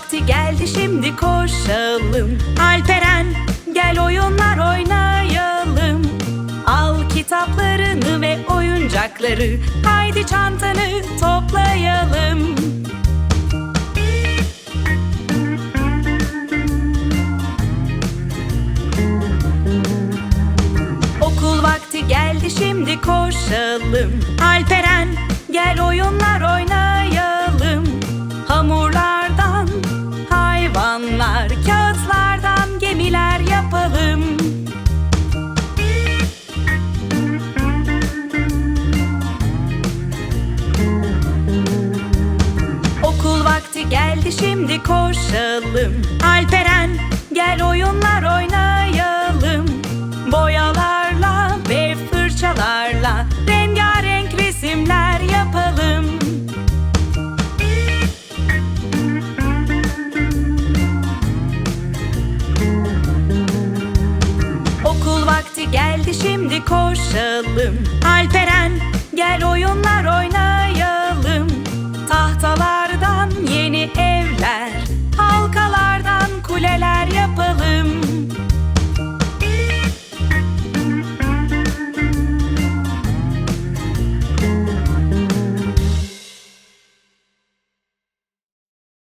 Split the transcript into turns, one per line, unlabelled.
vakti geldi şimdi koşalım. Alperen gel oyunlar oynayalım. Al kitaplarını ve oyuncakları Haydi çantanı toplayalım. Okul vakti geldi şimdi koşalım. Alperen geldi şimdi koşalım. Alperen gel oyunlar oynayalım. Boyalarla ve fırçalarla Rengarenk resimler yapalım. Okul vakti geldi şimdi koşalım. Alperen gel